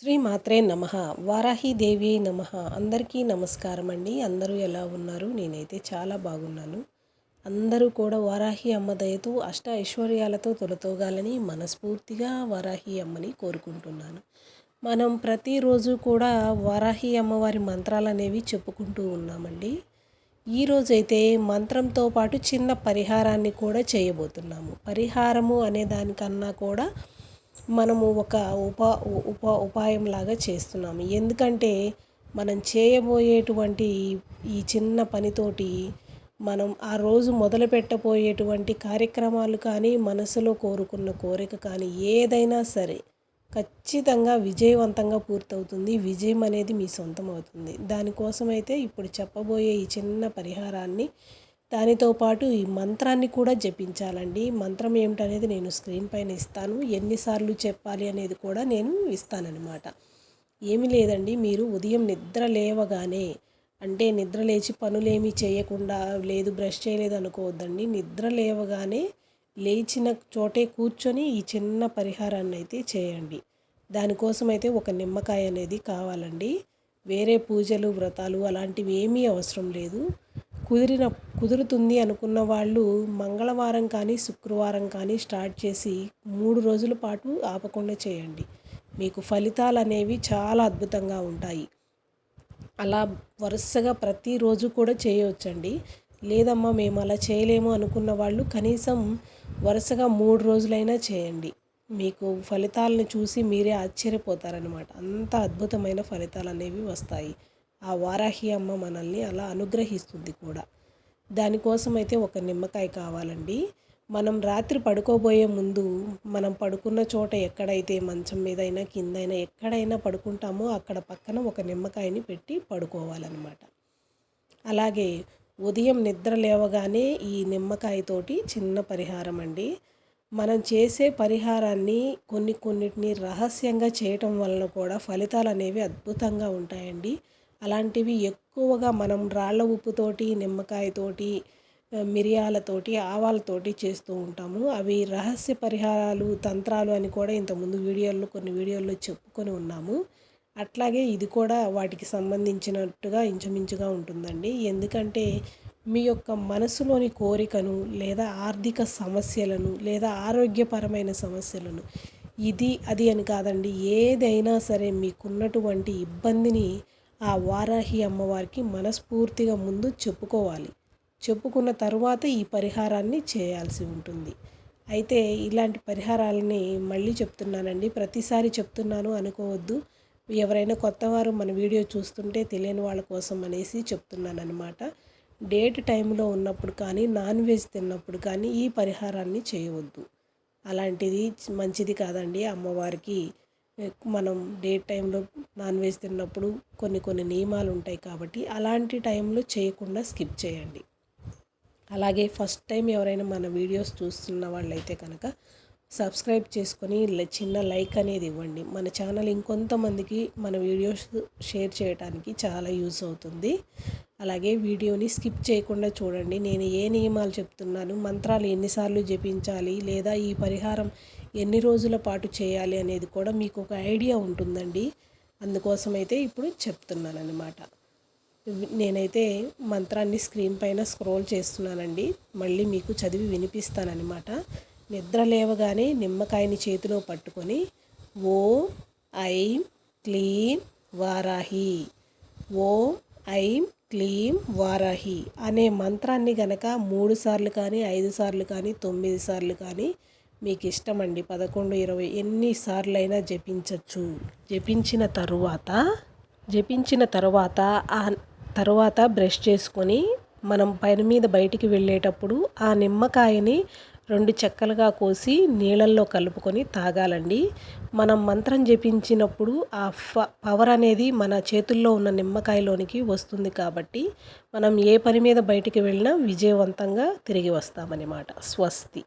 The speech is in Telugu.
శ్రీ మాత్రే నమ వారాహిదేవి నమ. అందరికీ నమస్కారం అండి. అందరూ ఎలా ఉన్నారు? నేనైతే చాలా బాగున్నాను. అందరూ కూడా వారాహి అమ్మ దయతో అష్ట ఐశ్వర్యాలతో తొలతోగాలని మనస్ఫూర్తిగా వారాహి అమ్మని కోరుకుంటున్నాను. మనం ప్రతిరోజు కూడా వారాహి అమ్మవారి మంత్రాలు అనేవి చెప్పుకుంటూ ఉన్నామండి. ఈరోజైతే మంత్రంతో పాటు చిన్న పరిహారాన్ని కూడా చేయబోతున్నాము. పరిహారము అనే దానికన్నా కూడా మనము ఒక ఉపా ఉప ఉపాయంలాగా చేస్తున్నాము. ఎందుకంటే మనం చేయబోయేటువంటి ఈ చిన్న పనితోటి మనం ఆ రోజు మొదలు పెట్టబోయేటువంటి కార్యక్రమాలు కానీ మనసులో కోరుకున్న కోరిక కానీ ఏదైనా సరే ఖచ్చితంగా విజయవంతంగా పూర్తవుతుంది. విజయం అనేది మీ సొంతం అవుతుంది. దానికోసం అయితే ఇప్పుడు చెప్పబోయే ఈ చిన్న పరిహారాన్ని దానితో పాటు ఈ మంత్రాన్ని కూడా జపించాలండి. మంత్రం ఏమిటనేది నేను స్క్రీన్ పైన ఇస్తాను. ఎన్నిసార్లు చెప్పాలి అనేది కూడా నేను ఇస్తానన్నమాట. ఏమి లేదండి. మీరు ఉదయం నిద్ర లేవగానే అంటే నిద్ర లేచి పనులేమీ చేయకుండా లేదు బ్రష్ చేయలేదు అనుకోవద్దండి నిద్ర లేవగానే లేచిన చోటే కూర్చొని ఈ చిన్న పరిహారాన్ని అయితే చేయండి. దానికోసం అయితే ఒక నిమ్మకాయ అనేది కావాలండి. వేరే పూజలు వ్రతాలు అలాంటివి ఏమీ అవసరం లేదు. కుదిరిన కుదురుతుంది అనుకున్న వాళ్ళు మంగళవారం కానీ శుక్రవారం కానీ స్టార్ట్ చేసి మూడు రోజుల పాటు ఆపకుండా చేయండి. మీకు ఫలితాలు అనేవి చాలా అద్భుతంగా ఉంటాయి. అలా వరుసగా ప్రతిరోజు కూడా చేయవచ్చండి. లేదమ్మా మేము అలా చేయలేము అనుకున్న వాళ్ళు కనీసం వరుసగా మూడు రోజులైనా చేయండి. మీకు ఫలితాలను చూసి మీరే ఆశ్చర్యపోతారనమాట అంత అద్భుతమైన ఫలితాలు అనేవి వస్తాయి. ఆ వారాహి అమ్మ మనల్ని అలా అనుగ్రహిస్తుంది కూడా. దానికోసం అయితే ఒక నిమ్మకాయ కావాలండి. మనం రాత్రి పడుకోబోయే ముందు మనం పడుకున్న చోట ఎక్కడైతే మంచం మీదైనా కిందైనా ఎక్కడైనా పడుకుంటామో అక్కడ పక్కన ఒక నిమ్మకాయని పెట్టి పడుకోవాలన్నమాట. అలాగే ఉదయం నిద్ర లేవగానే ఈ నిమ్మకాయతోటి చిన్న పరిహారం అండి మనం చేసే పరిహారాన్ని కొన్ని కొన్నిటిని రహస్యంగా చేయటం వలన కూడా ఫలితాలు అనేవి అద్భుతంగా ఉంటాయండి. అలాంటివి ఎక్కువగా మనం రాళ్ళ ఉప్పుతోటి నిమ్మకాయతోటి మిరియాలతోటి ఆవాలతోటి చేస్తూ ఉంటాము. అవి రహస్య పరిహారాలు తంత్రాలు అని కూడా ఇంతకుముందు వీడియోల్లో కొన్ని వీడియోల్లో చెప్పుకొని ఉన్నాము. అట్లాగే ఇది కూడా వాటికి సంబంధించినట్టుగా ఇంచుమించుగా ఉంటుందండి. ఎందుకంటే మీ యొక్క మనసులోని కోరికను లేదా ఆర్థిక సమస్యలను లేదా ఆరోగ్యపరమైన సమస్యలను ఇది అది అని కాదండి ఏదైనా సరే మీకున్నటువంటి ఇబ్బందిని ఆ వారాహి అమ్మవారికి మనస్ఫూర్తిగా ముందు చెప్పుకోవాలి. చెప్పుకున్న తర్వాత ఈ పరిహారాన్ని చేయాల్సి ఉంటుంది. అయితే ఇలాంటి పరిహారాలని మళ్ళీ చెప్తున్నానండి. ప్రతిసారి చెప్తున్నాను అనుకోవద్దు. ఎవరైనా కొత్తవారు మన వీడియో చూస్తుంటే తెలియని వాళ్ళ కోసం అనేసి చెప్తున్నాను అనమాట డేట్ టైంలో ఉన్నప్పుడు కానీ నాన్ వెజ్ తిన్నప్పుడు కానీ ఈ పరిహారాన్ని చేయవద్దు. అలాంటిది మంచిది కాదండి అమ్మవారికి. మనం డే టైంలో నాన్ వెజ్ తిన్నప్పుడు కొన్ని కొన్ని నియమాలు ఉంటాయి కాబట్టి అలాంటి టైంలో చేయకుండా స్కిప్ చేయండి. అలాగే ఫస్ట్ టైం ఎవరైనా మన వీడియోస్ చూస్తున్న వాళ్ళైతే కనుక సబ్స్క్రైబ్ చేసుకొని చిన్న లైక్ అనేది ఇవ్వండి. మన ఛానల్ ఇంకొంతమందికి మన వీడియోస్ షేర్ చేయడానికి చాలా యూస్ అవుతుంది. అలాగే వీడియోని స్కిప్ చేయకుండా చూడండి. నేను ఏ నియమాలు చెప్తున్నాను మంత్రాలు ఎన్నిసార్లు జపించాలి లేదా ఈ పరిహారం ఎన్ని రోజుల పాటు చేయాలి అనేది కూడా మీకు ఒక ఐడియా ఉంటుందండి. అందుకోసమైతే ఇప్పుడు చెప్తున్నాను అనమాట నేనైతే మంత్రాన్ని స్క్రీన్ పైన స్క్రోల్ చేస్తున్నానండి. మళ్ళీ మీకు చదివి వినిపిస్తానమాట నిద్ర లేవగానే నిమ్మకాయని చేతిలో పట్టుకొని ఓ ఐం క్లీం వారాహి. ఓ ఐం క్లీం వారాహి అనే మంత్రాన్ని గనక మూడు సార్లు కానీ ఐదు సార్లు కానీ తొమ్మిది సార్లు కానీ మీకు ఇష్టమండి పదకొండు ఇరవై ఎన్నిసార్లైనా జపించవచ్చు జపించిన తరువాత జపించిన తర్వాత ఆ తర్వాత బ్రష్ చేసుకొని మనం పైన మీద బయటికి వెళ్ళేటప్పుడు ఆ నిమ్మకాయని రెండు చెక్కలుగా కోసి నీళ్ళల్లో కలుపుకొని తాగాలండి. మనం మంత్రం జపించినప్పుడు ఆ ఫ పవర్ అనేది మన చేతుల్లో ఉన్న నిమ్మకాయలోనికి వస్తుంది కాబట్టి మనం ఏ పని మీద బయటికి వెళ్ళినా విజయవంతంగా తిరిగి వస్తామన్నమాట. స్వస్తి.